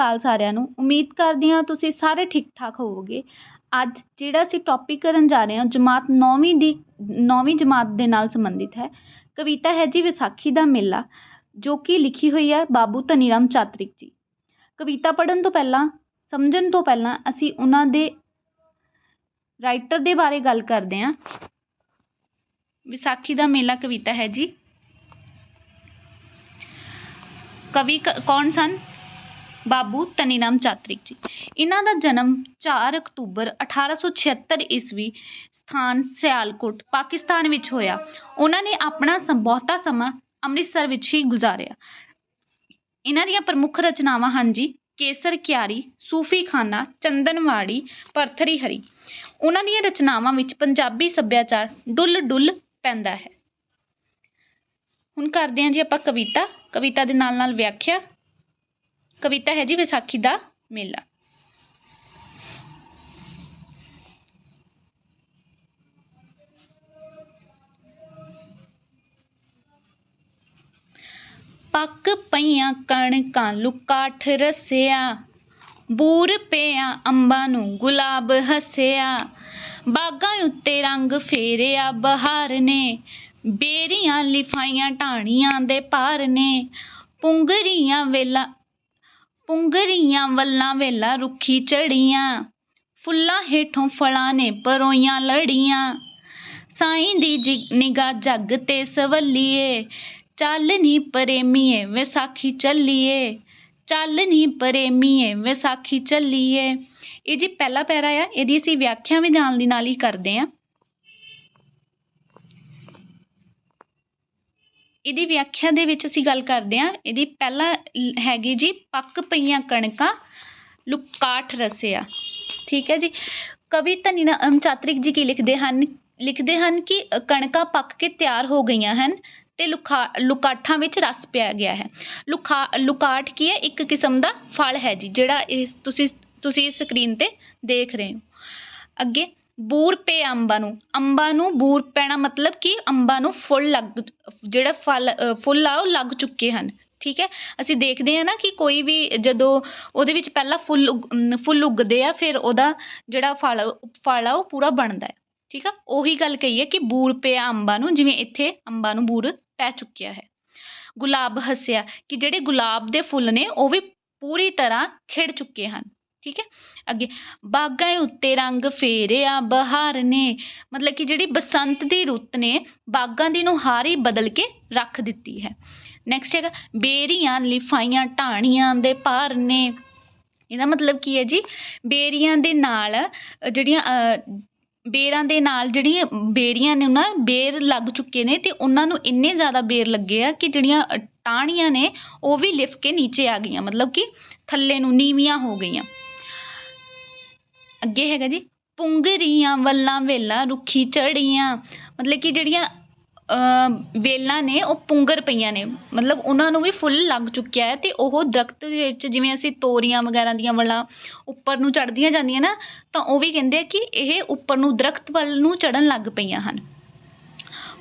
ਅਕਾਲ ਸਾਰਿਆਂ ਨੂੰ, ਉਮੀਦ ਕਰਦੀ ਹਾਂ ਤੁਸੀਂ ਸਾਰੇ ਠੀਕ ਠਾਕ ਹੋਵੋਗੇ। ਅੱਜ ਜਿਹੜਾ ਅਸੀਂ ਟੌਪਿਕ ਕਰਨ ਜਾ ਰਹੇ ਹਾਂ, ਜਮਾਤ ਨੌਵੀਂ ਦੀ, ਨੌਵੀਂ ਜਮਾਤ ਦੇ ਨਾਲ ਸੰਬੰਧਿਤ ਹੈ। ਕਵਿਤਾ ਹੈ ਜੀ ਵਿਸਾਖੀ ਦਾ ਮੇਲਾ, ਜੋ ਕਿ ਲਿਖੀ ਹੋਈ ਹੈ ਬਾਬੂ ਧਨੀਰਾਮ ਚਾਤ੍ਰਿਕ ਜੀ। ਕਵਿਤਾ ਪੜ੍ਹਨ ਤੋਂ ਪਹਿਲਾਂ, ਸਮਝਣ ਤੋਂ ਪਹਿਲਾਂ ਅਸੀਂ ਉਹਨਾਂ ਦੇ ਰਾਈਟਰ ਦੇ ਬਾਰੇ ਗੱਲ ਕਰਦੇ ਹਾਂ। ਵਿਸਾਖੀ ਦਾ ਮੇਲਾ ਕਵਿਤਾ ਹੈ ਜੀ। ਕਵੀ ਕ- ਕੌਣ ਸਨ? ਬਾਬੂ ਧਨੀਰਾਮ ਚਾਤ੍ਰਿਕ ਜੀ। ਇਹਨਾਂ ਦਾ ਜਨਮ 4 ਅਕਤੂਬਰ 1876 ਈਸਵੀ ਸਥਾਨ ਸਿਆਲਕੋਟ, ਪਾਕਿਸਤਾਨ ਵਿੱਚ ਹੋਇਆ। ਉਹਨਾਂ ਨੇ ਆਪਣਾ ਸਮ- ਬਹੁਤਾ ਸਮਾਂ ਅੰਮ੍ਰਿਤਸਰ ਵਿੱਚ ਹੀ ਗੁਜ਼ਾਰਿਆ। ਇਹਨਾਂ ਦੀਆਂ ਪ੍ਰਮੁੱਖ ਰਚਨਾਵਾਂ ਹਨ ਜੀ, ਕੇਸਰ ਕਿਆਰੀ, ਸੂਫੀ ਖਾਨਾ, ਚੰਦਨਵਾੜੀ, ਪਰਥਰੀ ਹਰੀ। ਉਹਨਾਂ ਦੀਆਂ ਰਚਨਾਵਾਂ ਵਿੱਚ ਪੰਜਾਬੀ ਸੱਭਿਆਚਾਰ ਡੁੱਲ ਡੁੱਲ ਪੈਂਦਾ ਹੈ। ਹੁਣ ਕਰਦੇ ਹਾਂ ਜੀ ਆਪਾਂ ਕਵਿਤਾ। ਕਵਿਤਾ ਦੇ ਨਾਲ ਨਾਲ ਵਿਆਖਿਆ। ਕਵਿਤਾ ਹੈ ਜੀ ਵਿਸਾਖੀ ਦਾ ਮੇਲਾ। ਪੱਕ ਪਈਆਂ ਕਣਕਾਂ ਲੁਕਾਠ ਰਸਿਆ, ਬੂਰ ਪਿਆ ਅੰਬਾਂ ਨੂੰ ਗੁਲਾਬ ਹੱਸਿਆ, ਬਾਗਾਂ ਉੱਤੇ ਰੰਗ ਫੇਰਿਆ ਬਹਾਰ ਨੇ, ਬੇਰੀਆਂ ਲਿਫਾਈਆਂ ਢਾਣੀਆਂ ਦੇ ਭਾਰ ਨੇ, ਪੁੰਗਰੀਆਂ ਵੇਲਾ ਪੁੰਗਰੀਆਂ ਵੱਲਾਂ ਵੇਲਾ ਰੁੱਖੀ ਚੜੀਆਂ ਫੁੱਲਾਂ ਹੇਠੋਂ ਫਲਾਂ ਨੇ ਪਰੋਈਆਂ ਲੜੀਆਂ। ਸਾਈਂ ਦੀ ਜੀ, ਨਿਗਾਹ ਜੱਗ ਤੇ ਸਵੱਲੀਏ। ਚੱਲ ਨੀ ਪ੍ਰੇਮੀਏ, ਵਿਸਾਖੀ ਚੱਲੀਏ। ਚੱਲ ਨੀ ਪ੍ਰੇਮੀਏ, ਵਿਸਾਖੀ ਚੱਲੀਏ। ਇਹ ਜੀ ਪਹਿਲਾ ਪੈਰਾ ਆ, ਇਹਦੀ ਅਸੀਂ ਵਿਆਖਿਆ ਵੀ ਨਾਲ ਦੀ ਨਾਲ ਹੀ ਕਰਦੇ ਹਾਂ ਇਹਦੀ ਵਿਆਖਿਆ ਦੇ ਵਿੱਚ ਅਸੀਂ ਗੱਲ ਕਰਦੇ ਹਾਂ। ਇਹਦੀ ਪਹਿਲਾ ਹੈਗੀ ਜੀ ਪੱਕ ਪਈਆਂ ਕਣਕਾਂ ਲੁਕਾਠ ਰਸਿਆ। ਠੀਕ ਹੈ ਜੀ? ਕਵੀ ਧਨੀਰਾਮ ਚਾਤ੍ਰਿਕ ਜੀ ਕੀ ਲਿਖਦੇ ਹਨ? ਲਿਖਦੇ ਹਨ ਕਿ ਕਣਕਾਂ ਪੱਕ ਕੇ ਤਿਆਰ ਹੋ ਗਈਆਂ ਹਨ ਤੇ ਲੁਕਾ ਲੁਕਾਠਾਂ ਵਿੱਚ ਰਸ ਪਿਆ ਗਿਆ ਹੈ। ਲੁਕਾ ਲੁਕਾਠ ਕੀ ਹੈ? ਇੱਕ ਕਿਸਮ ਦਾ ਫਲ ਹੈ ਜੀ, ਜਿਹੜਾ ਇਸ, ਤੁਸੀਂ ਤੁਸੀਂ ਇਸ ਸਕਰੀਨ ਤੇ ਦੇਖ ਰਹੇ ਹੋ। ਅੱਗੇ ਬੂਰ ਪੇ ਅੰਬਾਂ ਨੂੰ। ਅੰਬਾਂ ਨੂੰ ਬੂਰ ਪੈਣਾ ਮਤਲਬ ਕਿ ਅੰਬਾਂ ਨੂੰ ਫੁੱਲ ਲੱਗ, ਜਿਹੜਾ ਫਲ ਫੁੱਲ ਆ ਉਹ ਲੱਗ ਚੁੱਕੇ ਹਨ। ਠੀਕ ਹੈ? ਅਸੀਂ ਦੇਖਦੇ ਹਾਂ ਨਾ ਕਿ ਕੋਈ ਵੀ ਜਦੋਂ ਉਹਦੇ ਵਿੱਚ ਪਹਿਲਾਂ ਫੁੱਲ ਉਗ- ਫੁੱਲ ਉੱਗਦੇ ਆ, ਫਿਰ ਉਹਦਾ ਜਿਹੜਾ ਫਲ ਫਲ ਆ ਉਹ ਪੂਰਾ ਬਣਦਾ ਹੈ। ਠੀਕ ਆ? ਉਹੀ ਗੱਲ ਕਹੀ ਹੈ ਕਿ ਬੂਰ ਪਿਆ ਅੰਬਾਂ ਨੂੰ, ਜਿਵੇਂ ਇੱਥੇ ਅੰਬਾਂ ਨੂੰ ਬੂਰ ਪੈ ਚੁੱਕਿਆ ਹੈ। ਗੁਲਾਬ ਹੱਸਿਆ ਕਿ ਜਿਹੜੇ ਗੁਲਾਬ ਦੇ ਫੁੱਲ ਨੇ, ਉਹ ਵੀ ਪੂਰੀ ਤਰ੍ਹਾਂ ਖਿੜ ਚੁੱਕੇ ਹਨ। ਠੀਕ ਹੈ? ਅੱਗੇ, ਬਾਗਾਂ ਉੱਤੇ ਰੰਗ ਫੇਰਿਆ, ਬਹਾਰ ਨੇ, ਮਤਲਬ ਕਿ ਜਿਹੜੀ ਬਸੰਤ ਦੀ ਰੁੱਤ ਨੇ, ਬਾਗਾਂ ਦੀ ਨੁਹਾਰ ਬਦਲ ਕੇ ਰੱਖ ਦਿੱਤੀ ਹੈ। ਨੈਕਸਟ ਹੈਗਾ, ਬੇਰੀਆਂ, ਲਿਫਾਈਆਂ, ਢਾਣੀਆਂ ਦੇ ਭਾਰ ਨੇ। ਇਹਦਾ ਮਤਲਬ ਕੀ ਹੈ ਜੀ? ਬੇਰੀਆਂ ਦੇ ਨਾਲ, ਜਿਹੜੀਆਂ ਬੇਰਾਂ ਦੇ ਨਾਲ ਜਿਹੜੀਆਂ ਬੇਰੀਆਂ ਨੇ ਉਹਨਾਂ ਬੇਰ ਲੱਗ ਚੁੱਕੇ ਨੇ ਤੇ ਉਹਨਾਂ ਨੂੰ ਇੰਨੇ ਜ਼ਿਆਦਾ ਬੇਰ ਲੱਗੇ ਆ ਕਿ ਜਿਹੜੀਆਂ ਟਾਹਣੀਆਂ ਨੇ, ਉਹ ਵੀ ਲਿਫ ਕੇ ਨੀਚੇ ਆ ਗਈਆਂ। ਮਤਲਬ ਕਿ ਥੱਲੇ ਨੂੰ ਨੀਵੀਆਂ ਹੋ ਗਈਆਂ। ਅੱਗੇ ਹੈਗਾ ਜੀ, ਪੁੰਗਰੀਆਂ, ਵੱਲਾਂ ਵੇਲਾਂ, ਰੁੱਖੀ ਚੜੀਆਂ ਮਤਲਬ ਕਿ ਜਿਹੜੀਆਂ ਵੇਲਾਂ ਨੇ, ਉਹ ਪੁੰਗਰ ਪਈਆਂ ਨੇ। ਮਤਲਬ ਉਹਨਾਂ ਨੂੰ ਵੀ ਫੁੱਲ ਲੱਗ ਚੁੱਕਿਆ ਹੈ ਅਤੇ ਉਹ ਦਰੱਖਤ ਦੇ ਵਿੱਚ ਜਿਵੇਂ ਅਸੀਂ ਤੋਰੀਆਂ ਵਗੈਰਾ ਦੀਆਂ ਵਲਾਂ ਉੱਪਰ ਨੂੰ ਚੜ੍ਹਦੀਆਂ ਜਾਂਦੀਆਂ ਨਾ, ਤਾਂ ਉਹ ਵੀ ਕਹਿੰਦੇ ਕਿ ਇਹ ਉੱਪਰ ਨੂੰ ਦਰੱਖਤ ਵੱਲ ਨੂੰ ਚੜ੍ਹਨ ਲੱਗ ਪਈਆਂ ਹਨ।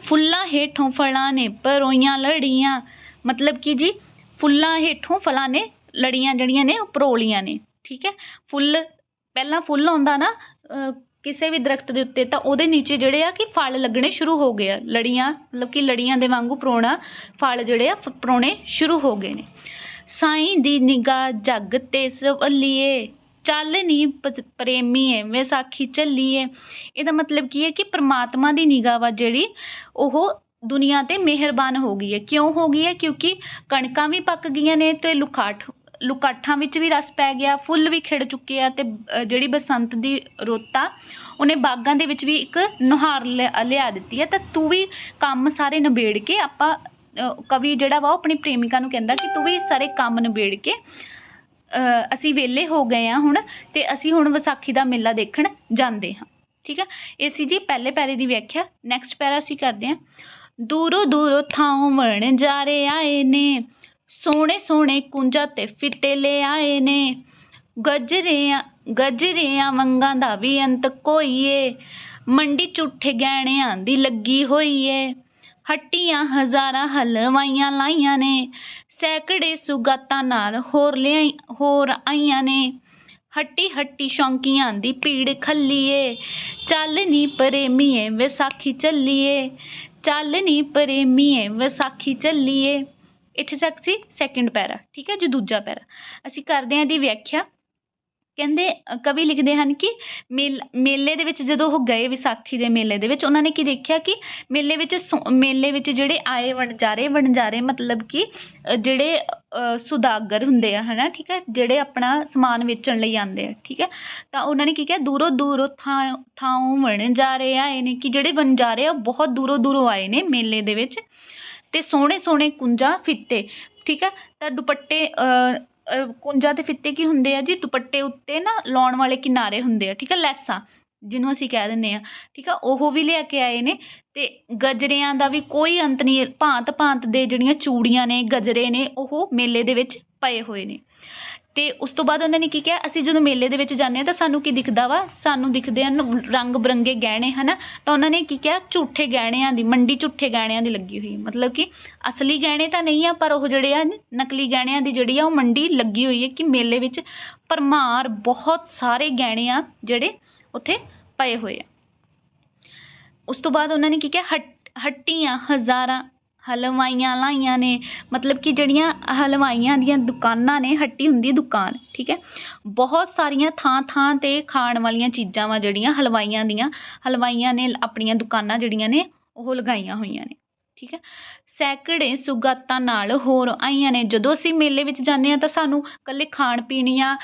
ਫੁੱਲਾਂ ਹੇਠੋਂ ਫਲਾਂ ਨੇ, ਪਰੋਈਆਂ ਲੜੀਆਂ, ਮਤਲਬ ਕਿ ਜੀ, ਫੁੱਲਾਂ ਹੇਠੋਂ ਫਲਾਂ ਨੇ, ਲੜੀਆਂ ਜਿਹੜੀਆਂ ਨੇ, ਉਹ ਪਰੋਲੀਆਂ ਨੇ, ਠੀਕ ਹੈ? ਫੁੱਲ ਪਹਿਲਾਂ ਫੁੱਲ ਆਉਂਦਾ ਨਾ ਕਿਸੇ ਵੀ ਦਰਖਤ ਦੇ ਉੱਤੇ, ਤਾਂ ਉਹਦੇ ਨੀਚੇ ਜਿਹੜੇ ਆ ਕਿ ਫਲ ਲੱਗਣੇ ਸ਼ੁਰੂ ਹੋ ਗਏ ਆ। ਲੜੀਆਂ, ਮਤਲਬ ਕਿ ਲੜੀਆਂ ਦੇ ਵਾਂਗੂ ਪਰੋਣਾ ਫਲ ਜਿਹੜੇ ਆ, ਫ- ਪਰੋਣੇ ਸ਼ੁਰੂ ਹੋ ਗਏ ਨੇ। ਸਾਈਂ ਦੀ ਨਿਗਾਹ ਜੱਗ ਤੇ ਸਵੱਲੀਏ, ਚੱਲ ਨਹੀਂ ਪ- ਪ੍ਰੇਮੀਏ ਵਿਸਾਖੀ ਚੱਲੀਏ ਇਹਦਾ ਮਤਲਬ ਕੀ ਹੈ ਕਿ ਪ੍ਰਮਾਤਮਾ ਦੀ ਨਿਗਾਹ ਵਾ ਜਿਹੜੀ, ਉਹ ਦੁਨੀਆ ਤੇ ਮਿਹਰਬਾਨ ਹੋ ਗਈ ਹੈ। ਕਿਉਂ ਹੋ ਗਈ ਹੈ? ਕਿਉਂਕਿ ਕਣਕਾਂ ਵੀ ਪੱਕ ਗਈਆਂ ਨੇ ਤੇ ਲੁਖਾਟ ਲੁਕਾਠਾਂ ਵਿੱਚ ਵੀ ਰਸ ਪੈ ਗਿਆ, ਫੁੱਲ ਵੀ ਖਿੜ ਚੁੱਕੇ ਆ ਤੇ ਜਿਹੜੀ ਬਸੰਤ ਦੀ ਰੁੱਤ ਆ ਉਹਨੇ ਬਾਗਾਂ ਦੇ ਵਿੱਚ ਵੀ ਇੱਕ ਨੁਹਾਰ ਲਿਆ ਲਿਆ ਦਿੱਤੀ ਹੈ। ਤਾਂ ਤੂੰ ਵੀ ਕੰਮ ਸਾਰੇ ਨਿਬੇੜ ਕੇ ਆਪਾਂ ਕਵੀ ਜਿਹੜਾ ਵਾ ਉਹ ਆਪਣੀ ਪ੍ਰੇਮਿਕਾ ਨੂੰ ਕਹਿੰਦਾ ਕਿ ਤੂੰ ਵੀ ਸਾਰੇ ਕੰਮ ਨਿਬੇੜ ਕੇ ਅਸੀਂ ਵਿਹਲੇ ਹੋ ਗਏ ਆ ਹੁਣ ਤੇ ਅਸੀਂ ਹੁਣ ਵਿਸਾਖੀ ਦਾ ਮੇਲਾ ਦੇਖਣ ਜਾਂਦੇ ਹਾਂ। ਠੀਕ ਆ? ਇਹ ਸੀ ਜੀ ਪਹਿਲੇ ਪੈਰੇ ਦੀ ਵਿਆਖਿਆ। ਨੈਕਸਟ ਪੈਰਾ ਅਸੀਂ ਕਰਦੇ ਹਾਂ। ਦੂਰੋਂ ਦੂਰੋਂ ਥਾਂ ਵਣ ਜਾ ਰਹੇ ਆਏ ਨੇ ਸੋਹਣੇ ਸੋਹਣੇ ਕੁੰਜਾਂ ਤੇ ਫਿੱਟੇ ਲੈ ਆਏ ਨੇ। ਗਜਰਿਆਂ ਗਜਰਿਆਂ ਵੰਗਾਂ ਦਾ ਵੀ ਅੰਤ ਕੋਈਏ। ਮੰਡੀ ਝੂਠੇ ਗਹਿਣਿਆਂ ਦੀ ਲੱਗੀ ਹੋਈ ਏ ਹੱਟੀਆਂ ਹਜ਼ਾਰਾਂ ਹਲਵਾਈਆਂ ਲਾਈਆਂ ਨੇ। ਸੈਂਕੜੇ ਸੁਗਾਤਾਂ ਨਾਲ ਹੋਰ ਲਿਆਈ, ਹੋਰ ਆਈਆਂ ਨੇ। ਹੱਟੀ ਹੱਟੀ ਸ਼ੌਕੀਆਂ ਦੀ ਭੀੜ ਖੱਲੀਏ। ਚੱਲ ਨੀ ਪ੍ਰੇਮੀਏ, ਵਿਸਾਖੀ ਚੱਲੀਏ। ਚੱਲ ਨੀ ਪ੍ਰੇਮੀਏ, ਵਿਸਾਖੀ ਚੱਲੀਏ। ਇੱਥੇ ਤੱਕ ਸੀ ਸੈਕਿੰਡ ਪੈਰਾ, ਠੀਕ ਹੈ, ਜੀ ਦੂਜਾ ਪੈਰਾ। ਅਸੀਂ ਕਰਦੇ ਹਾਂ ਦੀ ਵਿਆਖਿਆ। ਕਹਿੰਦੇ ਕਵੀ ਲਿਖਦੇ ਹਨ ਕਿ ਮੇਲ, ਮੇਲੇ ਦੇ ਵਿੱਚ ਜਦੋਂ ਉਹ ਗਏ ਵਿਸਾਖੀ ਦੇ ਮੇਲੇ ਦੇ ਵਿੱਚ, ਉਹਨਾਂ ਨੇ ਕੀ ਦੇਖਿਆ ਕਿ ਮੇਲੇ ਵਿੱਚ ਸੋ- ਮੇਲੇ ਵਿੱਚ ਜਿਹੜੇ ਆਏ ਵਣਜਾਰੇ ਵਣਜਾਰੇ ਮਤਲਬ ਕਿ ਜਿਹੜੇ ਸੁਦਾਗਰ ਹੁੰਦੇ ਆ, ਹਨਾ, ਠੀਕ ਹੈ, ਜਿਹੜੇ ਆਪਣਾ ਸਮਾਨ ਵੇਚਣ ਲਈ ਆਉਂਦੇ ਆ, ਠੀਕ ਹੈ, ਤਾਂ ਉਹਨਾਂ ਨੇ ਕੀ ਕਿਹਾ, ਦੂਰੋਂ ਦੂਰੋਂ ਥਾਂ ਥਾਂ ਵਣਜਾਰੇ ਆਏ ਨੇ ਕਿ ਜਿਹੜੇ ਵਣਜਾਰੇ ਆ, ਉਹ ਬਹੁਤ ਦੂਰੋਂ ਦੂਰੋਂ ਆਏ ਨੇ ਮੇਲੇ ਦੇ ਵਿੱਚ। ਅਤੇ ਸੋਹਣੇ ਸੋਹਣੇ ਕੁੰਜਾਂ ਫਿੱਤੇ, ਠੀਕ ਹੈ? ਤਾਂ ਦੁਪੱਟੇ ਕੁੰਜਾਂ ਅਤੇ ਫਿੱਤੇ ਕੀ ਹੁੰਦੇ ਆ ਜੀ? ਦੁਪੱਟੇ ਉੱਤੇ ਨਾ ਲਾਉਣ ਵਾਲੇ ਕਿਨਾਰੇ ਹੁੰਦੇ ਆ, ਠੀਕ ਹੈ? ਲੈਸਾਂ, ਜਿਹਨੂੰ ਅਸੀਂ ਕਹਿ ਦਿੰਦੇ ਹਾਂ, ਠੀਕ ਆ ਉਹ ਵੀ ਲਿਆ ਕੇ ਆਏ ਨੇ ਅਤੇ ਗਜਰਿਆਂ ਦਾ ਵੀ ਕੋਈ ਅੰਤ ਨਹੀਂ ਭਾਂਤ ਭਾਂਤ ਦੇ ਜਿਹੜੀਆਂ ਚੂੜੀਆਂ ਨੇ, ਗਜਰੇ ਨੇ, ਉਹ ਮੇਲੇ ਦੇ ਵਿੱਚ ਪਏ ਹੋਏ ਨੇ। ਅਤੇ ਉਸ ਤੋਂ ਬਾਅਦ ਉਹਨਾਂ ਨੇ ਕੀ ਕਿਹਾ, ਅਸੀਂ ਜਦੋਂ ਮੇਲੇ ਦੇ ਵਿੱਚ ਜਾਂਦੇ ਹਾਂ ਤਾਂ ਸਾਨੂੰ ਕੀ ਦਿਖਦਾ ਵਾ? ਸਾਨੂੰ ਦਿਖਦੇ ਹਨ ਰੰਗ ਬਿਰੰਗੇ ਗਹਿਣੇ ਹੈ ਨਾ ਤਾਂ ਉਹਨਾਂ ਨੇ ਕੀ ਕਿਹਾ? ਝੂਠੇ ਗਹਿਣਿਆਂ ਦੀ, ਮੰਡੀ ਝੂਠੇ ਗਹਿਣਿਆਂ ਦੀ ਲੱਗੀ ਹੋਈ ਮਤਲਬ ਕਿ ਅਸਲੀ ਗਹਿਣੇ ਤਾਂ ਨਹੀਂ ਆ, ਪਰ ਉਹ ਜਿਹੜੇ ਆ, ਨਕਲੀ ਗਹਿਣਿਆਂ ਦੀ ਜਿਹੜੀ ਆ, ਉਹ ਮੰਡੀ ਲੱਗੀ ਹੋਈ ਹੈ ਕਿ ਮੇਲੇ ਵਿੱਚ ਭਰਮਾਰ ਬਹੁਤ ਸਾਰੇ ਗਹਿਣੇ ਆ ਜਿਹੜੇ ਉੱਥੇ ਪਏ ਹੋਏ ਆ। ਉਸ ਤੋਂ ਬਾਅਦ ਉਹਨਾਂ ਨੇ ਕੀ ਕਿਹਾ? ਹੱਟੀਆਂ ਹਜ਼ਾਰਾਂ ਹਲਵਾਈਆਂ ਲਾਈਆਂ ਨੇ, ਮਤਲਬ ਕਿ ਜਿਹੜੀਆਂ ਹਲਵਾਈਆਂ ਦੀਆਂ ਦੁਕਾਨਾਂ ਨੇ, ਹੱਟੀ ਹੁੰਦੀ ਦੁਕਾਨ, ਠੀਕ ਹੈ? ਬਹੁਤ ਸਾਰੀਆਂ ਥਾਂ ਥਾਂ 'ਤੇ ਖਾਣ ਵਾਲੀਆਂ ਚੀਜ਼ਾਂ ਵਾ ਜਿਹੜੀਆਂ ਹਲਵਾਈਆਂ ਦੀਆਂ, ਹਲਵਾਈਆਂ ਨੇ ਆਪਣੀਆਂ ਦੁਕਾਨਾਂ ਜਿਹੜੀਆਂ ਨੇ, ਉਹ ਲਗਾਈਆਂ ਹੋਈਆਂ ਨੇ, ਠੀਕ ਹੈ? ਸੈਂਕੜੇ ਸੁਗਾਤਾਂ ਨਾਲ ਹੋਰ ਆਈਆਂ ਨੇ, ਜਦੋਂ ਅਸੀਂ ਮੇਲੇ ਵਿੱਚ ਜਾਂਦੇ ਹਾਂ ਤਾਂ ਸਾਨੂੰ ਇਕੱਲੇ ਖਾਣ ਪੀਣ ਜਾਂ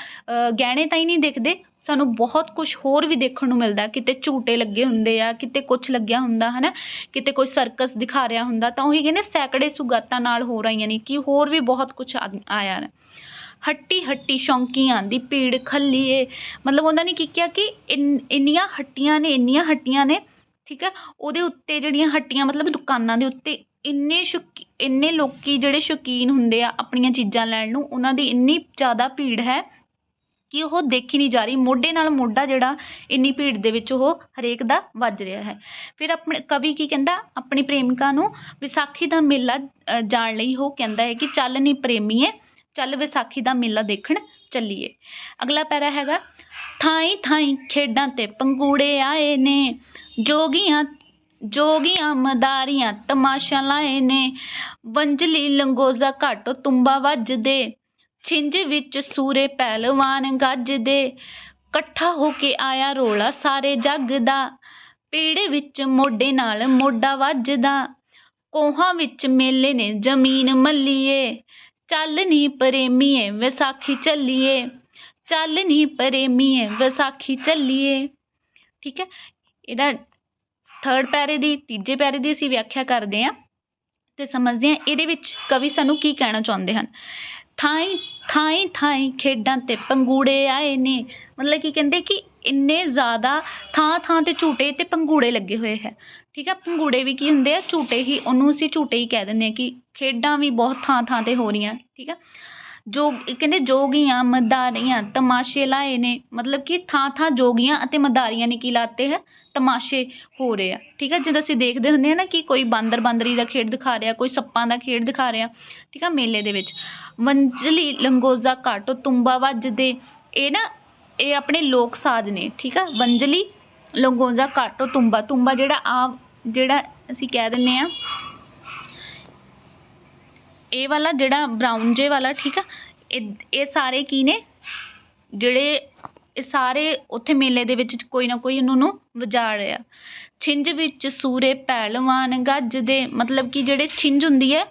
ਗਹਿਣੇ ਤਾਂ ਹੀ ਨਹੀਂ ਦੇਖਦੇ ਸਾਨੂੰ ਬਹੁਤ ਕੁਝ ਹੋਰ ਵੀ ਦੇਖਣ ਨੂੰ ਮਿਲਦਾ ਕਿਤੇ ਝੂਟੇ ਲੱਗੇ ਹੁੰਦੇ ਆ, ਕਿਤੇ ਕੁਝ ਲੱਗਿਆ ਹੁੰਦਾ ਹੈ ਨਾ ਕਿਤੇ ਕੋਈ ਸਰਕਸ ਦਿਖਾ ਰਿਹਾ ਹੁੰਦਾ, ਤਾਂ ਉਹੀ ਕਹਿੰਦੇ ਸੈਂਕੜੇ ਸੁਗਾਤਾਂ ਨਾਲ ਹੋਰ ਆਈਆਂ ਨੇ, ਕਿ ਹੋਰ ਵੀ ਬਹੁਤ ਕੁਝ ਆਇਆ ਹੈ। ਹੱਟੀ ਹੱਟੀ ਸ਼ੌਂਕੀਆਂ ਦੀ ਭੀੜ ਖੱਲੀਏ। ਮਤਲਬ ਉਹਨਾਂ ਨੇ ਕੀ ਕਿਹਾ ਕਿ ਇੰਨ- ਇੰਨੀਆਂ ਹੱਟੀਆਂ ਨੇ, ਇੰਨੀਆਂ ਹੱਟੀਆਂ ਨੇ, ਠੀਕ ਹੈ? ਉਹਦੇ ਉੱਤੇ ਜਿਹੜੀਆਂ ਹੱਟੀਆਂ, ਮਤਲਬ ਦੁਕਾਨਾਂ ਦੇ ਉੱਤੇ ਇੰਨੇ ਸ਼ੌਕੀ, ਇੰਨੇ ਲੋਕੀ ਜਿਹੜੇ ਸ਼ੌਕੀਨ ਹੁੰਦੇ ਆ ਆਪਣੀਆਂ ਚੀਜ਼ਾਂ ਲੈਣ ਨੂੰ, ਉਹਨਾਂ ਦੀ ਇੰਨੀ ਜ਼ਿਆਦਾ ਭੀੜ ਹੈ ਕਿ ਉਹ ਦੇਖੀ ਨਹੀਂ ਜਾ ਰਹੀ। ਮੋਢੇ ਨਾਲ ਮੋਢਾ ਜਿਹੜਾ ਇੰਨੀ ਭੀੜ ਦੇ ਵਿੱਚ ਉਹ ਹਰੇਕ ਦਾ ਵੱਜ ਰਿਹਾ ਹੈ। ਫਿਰ ਆਪਣੇ ਕਵੀ ਕੀ ਕਹਿੰਦਾ? ਆਪਣੀ ਪ੍ਰੇਮਿਕਾ ਨੂੰ ਵਿਸਾਖੀ ਦਾ ਮੇਲਾ ਜਾਣ ਲਈ ਉਹ ਕਹਿੰਦਾ ਹੈ ਕਿ ਚੱਲ ਨੀ ਪ੍ਰੇਮੀਏ, ਚੱਲ ਵਿਸਾਖੀ ਦਾ ਮੇਲਾ ਦੇਖਣ ਚੱਲੀਏ। ਅਗਲਾ ਪੈਰਾ ਹੈਗਾ, ਥਾਈਂ ਥਾਈਂ ਖੇਡਾਂ ਤੇ ਪੰਗੂੜੇ ਆਏ ਨੇ, ਜੋਗੀਆਂ ਜੋਗੀਆਂ ਮਦਾਰੀਆਂ ਤਮਾਸ਼ਾ ਲਾਏ ਨੇ, ਵੰਝਲੀ ਲੰਗੋਜ਼ਾ ਘਾਟੋ ਤੁੰਬਾ ਵੱਜਦੇ ਛਿੰਝ ਵਿੱਚ ਸੂਰੇ ਪਹਿਲਵਾਨ ਗੱਜਦੇ ਇਕੱਠਾ ਹੋ ਕੇ ਆਇਆ ਰੌਲਾ ਸਾਰੇ ਜੱਗ ਦਾ। ਪੀੜ ਵਿੱਚ ਮੋਢੇ ਨਾਲ ਮੋਢਾ ਵੱਜਦਾ। ਕੋਹਾਂ ਵਿੱਚ ਮੇਲੇ ਨੇ ਜ਼ਮੀਨ ਮੱਲੀਏ। ਚੱਲ ਨੀ ਪ੍ਰੇਮੀਏ, ਵਿਸਾਖੀ ਚੱਲੀਏ। ਚੱਲ ਨੀ ਪ੍ਰੇਮੀਏ, ਵਿਸਾਖੀ ਚੱਲੀਏ। ਠੀਕ ਹੈ? ਇਹਦਾ ਥਰਡ ਪੈਰੇ ਦੀ, ਤੀਜੇ ਪੈਰੇ ਦੀ ਅਸੀਂ ਵਿਆਖਿਆ ਕਰਦੇ ਹਾਂ। ਤੇ ਸਮਝਦੇ ਹਾਂ ਇਹਦੇ ਵਿੱਚ ਕਵੀ ਸਾਨੂੰ ਕੀ ਕਹਿਣਾ ਚਾਹੁੰਦੇ ਹਨ? ਥਾਈ ਥਾਈਂ ਥਾਈਂ ਖੇਡਾਂ ਤੇ ਪੰਗੂੜੇ ਆਏ ਨੇ। ਮਤਲਬ ਕੀ ਕਹਿੰਦੇ ਕਿ ਇੰਨੇ ਜ਼ਿਆਦਾ ਥਾਂ ਥਾਂ ਤੇ ਝੂਟੇ ਅਤੇ ਪੰਗੂੜੇ ਲੱਗੇ ਹੋਏ ਹੈ। ਠੀਕ ਹੈ ਪੰਗੂੜੇ ਵੀ ਕੀ ਹੁੰਦੇ ਆ? ਝੂਟੇ ਹੀ, ਉਹਨੂੰ ਅਸੀਂ ਝੂਟੇ ਹੀ ਕਹਿ ਦਿੰਦੇ ਹਾਂ ਕਿ ਖੇਡਾਂ ਵੀ ਬਹੁਤ ਥਾਂ ਥਾਂ ਤੇ ਹੋ ਰਹੀਆਂ। ਠੀਕ ਹੈ ਜੋ ਕਹਿੰਦੇ ਜੋਗੀਆਂ, ਮਦਾਰੀਆਂ, ਤਮਾਸ਼ੇ ਲਾਏ ਨੇ। ਮਤਲਬ ਕਿ ਥਾਂ ਥਾਂ ਜੋਗੀਆਂ ਅਤੇ ਮਦਾਰੀਆਂ ਨੇ ਕੀ ਲਾਤੇ ਹੈ? ਤਮਾਸ਼ੇ ਹੋ ਰਹੇ ਆ। ਠੀਕ ਆ, ਜਦੋਂ ਅਸੀਂ ਦੇਖਦੇ ਹੁੰਦੇ ਹਾਂ ਨਾ ਕਿ ਕੋਈ ਬਾਂਦਰ ਬਾਂਦਰੀ ਦਾ ਖੇਡ ਦਿਖਾ ਰਿਹਾ, ਕੋਈ ਸੱਪਾਂ ਦਾ ਖੇਡ ਦਿਖਾ ਰਿਹਾ, ਠੀਕ ਆ, ਮੇਲੇ ਦੇ ਵਿੱਚ। ਵੰਜਲੀ ਲੰਗੋਜ਼ਾ ਘਾਟੋ ਤੁੰਬਾ ਵੱਜਦੇ, ਇਹ ਨਾ, ਇਹ ਆਪਣੇ ਲੋਕ ਸਾਜ਼ ਨੇ, ਠੀਕ ਆ। ਵੰਜਲੀ ਲੰਗੋਜ਼ਾ ਘਾਟੋ ਤੁੰਬਾ ਤੁੰਬਾ ਜਿਹੜਾ ਆ ਜਿਹੜਾ ਅਸੀਂ ਕਹਿ ਦਿੰਦੇ ਹਾਂ ਇਹ ਵਾਲਾ ਜਿਹੜਾ ਬਰਾਊਨ ਜੇ ਵਾਲਾ, ਠੀਕ ਆ? ਇਹ ਇਹ ਸਾਰੇ ਕੀ ਨੇ? ਜਿਹੜੇ ਇਹ ਸਾਰੇ ਉੱਥੇ ਮੇਲੇ ਦੇ ਵਿੱਚ ਕੋਈ ਨਾ ਕੋਈ ਉਹਨਾਂ ਨੂੰ ਵਜਾ ਰਿਹਾ। ਛਿੰਝ ਵਿੱਚ ਸੂਰੇ ਪਹਿਲਵਾਨ ਗੱਜ ਦੇ, ਮਤਲਬ ਕਿ ਜਿਹੜੇ ਛਿੰਝ ਹੁੰਦੀ ਹੈ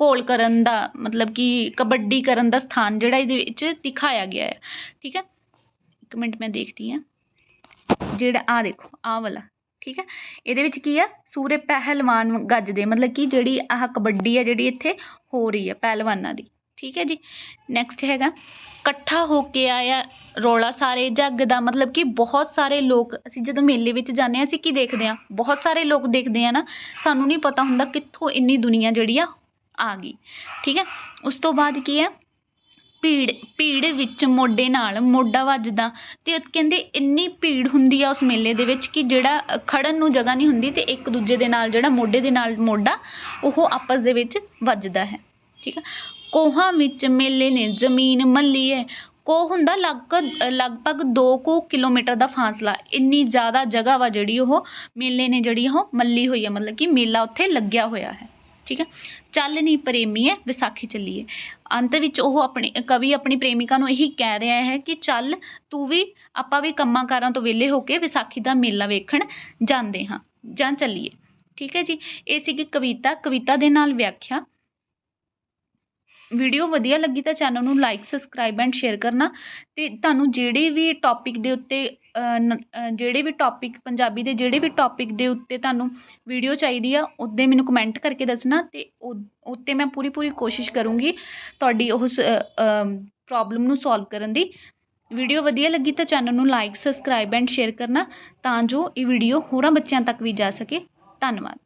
ਘੋਲ ਕਰਨ ਦਾ, ਮਤਲਬ ਕਿ ਕਬੱਡੀ ਕਰਨ ਦਾ ਸਥਾਨ ਜਿਹੜਾ ਇਹਦੇ ਵਿੱਚ ਦਿਖਾਇਆ ਗਿਆ ਹੈ। ਠੀਕ ਹੈ? ਇੱਕ ਮਿੰਟ ਮੈਂ ਦੇਖਦੀ ਹਾਂ। ਜਿਹੜਾ ਆ ਦੇਖੋ, ਆਹ ਵਾਲਾ। ਠੀਕ ਹੈ? ਇਹਦੇ ਵਿੱਚ ਕੀ ਆ? ਸੂਰੇ ਪਹਿਲਵਾਨ ਗੱਜਦੇ, ਮਤਲਬ ਕਿ ਜਿਹੜੀ ਆਹ ਕਬੱਡੀ ਆ, ਜਿਹੜੀ ਇੱਥੇ ਹੋ ਰਹੀ ਹੈ ਪਹਿਲਵਾਨਾਂ ਦੀ। ਠੀਕ ਹੈ ਜੀ? ਨੈਕਸਟ ਹੈਗਾ, ਇਕੱਠਾ ਹੋ ਕੇ ਆਇਆ ਰੌਲਾ, ਸਾਰੇ ਜੱਗ ਦਾ ਮਤਲਬ ਕਿ ਬਹੁਤ ਸਾਰੇ ਲੋਕ, ਅਸੀਂ ਜਦੋਂ ਮੇਲੇ ਵਿੱਚ ਜਾਂਦੇ ਹਾਂ, ਅਸੀਂ ਕੀ ਦੇਖਦੇ ਹਾਂ? ਬਹੁਤ ਸਾਰੇ ਲੋਕ ਦੇਖਦੇ ਆ ਨਾ, ਸਾਨੂੰ ਨਹੀਂ ਪਤਾ ਹੁੰਦਾ ਕਿੱਥੋਂ ਇੰਨੀ ਦੁਨੀਆ ਜਿਹੜੀ ਆ ਆ ਗਈ। ਠੀਕ ਹੈ? ਉਸ ਤੋਂ ਬਾਅਦ ਕੀ ਹੈ ਭੀੜ ਭੀੜ ਵਿੱਚ ਮੋਢੇ ਨਾਲ ਮੋਢਾ ਵੱਜਦਾ ਅਤੇ ਕਹਿੰਦੇ ਇੰਨੀ ਭੀੜ ਹੁੰਦੀ ਆ ਉਸ ਮੇਲੇ ਦੇ ਵਿੱਚ ਕਿ ਜਿਹੜਾ ਖੜ੍ਹਨ ਨੂੰ ਜਗ੍ਹਾ ਨਹੀਂ ਹੁੰਦੀ ਅਤੇ ਇੱਕ ਦੂਜੇ ਦੇ ਨਾਲ ਜਿਹੜਾ ਮੋਢੇ ਦੇ ਨਾਲ ਮੋਢਾ, ਉਹ ਆਪਸ ਦੇ ਵਿੱਚ ਵੱਜਦਾ ਹੈ। ਠੀਕ ਆ? ਕੋਹਾਂ ਵਿੱਚ ਮੇਲੇ ਨੇ, ਜ਼ਮੀਨ ਮੱਲੀ ਹੈ। ਕੋਹ ਹੁੰਦਾ ਲਗਭਗ ਲਗਭਗ ਦੋ ਕੁ ਕਿਲੋਮੀਟਰ ਦਾ ਫਾਸਲਾ। ਇੰਨੀ ਜ਼ਿਆਦਾ ਜਗ੍ਹਾ ਵਾ ਜਿਹੜੀ ਉਹ ਮੇਲੇ ਨੇ ਜਿਹੜੀ ਉਹ ਮੱਲੀ ਹੋਈ ਆ ਮਤਲਬ ਕਿ ਮੇਲਾ ਉੱਥੇ ਲੱਗਿਆ ਹੋਇਆ ਹੈ। ਠੀਕ ਹੈ? ਚੱਲ ਨੀ ਪ੍ਰੇਮੀਏ ਵਿਸਾਖੀ ਚੱਲੀਏ। ਅੰਤ ਵਿੱਚ ਉਹ ਆਪਣੇ, ਕਵੀ ਆਪਣੀ ਪ੍ਰੇਮਿਕਾ ਨੂੰ ਇਹੀ ਕਹਿ ਰਿਹਾ ਹੈ ਕਿ ਚੱਲ ਤੂੰ ਵੀ, ਆਪਾਂ ਵੀ ਕੰਮਾਂ ਕਾਰਾਂ ਤੋਂ ਵਿਹਲੇ ਹੋ ਕੇ ਵਿਸਾਖੀ ਦਾ ਮੇਲਾ ਵੇਖਣ ਜਾਂਦੇ ਹਾਂ। ਜਾਂ ਚੱਲੀਏ। ਠੀਕ ਹੈ ਜੀ? ਇਹ ਸੀਗੀ ਕਵਿਤਾ। ਕਵਿਤਾ ਦੇ ਨਾਲ ਵਿਆਖਿਆ। ਵੀਡੀਓ ਵਧੀਆ ਲੱਗੀ ਤਾਂ ਚੈਨਲ ਨੂੰ ਲਾਈਕ ਸਬਸਕ੍ਰਾਈਬ ਐਂਡ ਸ਼ੇਅਰ ਕਰਨਾ। ਅਤੇ ਤੁਹਾਨੂੰ ਜਿਹੜੇ ਵੀ ਟੋਪਿਕ ਦੇ ਉੱਤੇ ਜਿਹੜੇ ਵੀ ਟੋਪਿਕ ਪੰਜਾਬੀ ਦੇ ਜਿਹੜੇ ਵੀ ਟੋਪਿਕ ਦੇ ਉੱਤੇ ਤੁਹਾਨੂੰ ਵੀਡੀਓ ਚਾਹੀਦੀ ਆ, ਉਹਦੇ ਮੈਨੂੰ ਕਮੈਂਟ ਕਰਕੇ ਦੱਸਣਾ ਅਤੇ ਉਹ, ਉੱਤੇ ਮੈਂ ਪੂਰੀ ਪੂਰੀ ਕੋਸ਼ਿਸ਼ ਕਰੂੰਗੀ ਤੁਹਾਡੀ ਉਸ ਪ੍ਰੋਬਲਮ ਨੂੰ ਸੋਲਵ ਕਰਨ ਦੀ। ਵੀਡੀਓ ਵਧੀਆ ਲੱਗੀ ਤਾਂ ਚੈਨਲ ਨੂੰ ਲਾਈਕ ਸਬਸਕ੍ਰਾਈਬ ਐਂਡ ਸ਼ੇਅਰ ਕਰਨਾ ਤਾਂ ਜੋ ਇਹ ਵੀਡੀਓ ਹੋਰਾਂ ਬੱਚਿਆਂ ਤੱਕ ਵੀ ਜਾ ਸਕੇ। ਧੰਨਵਾਦ।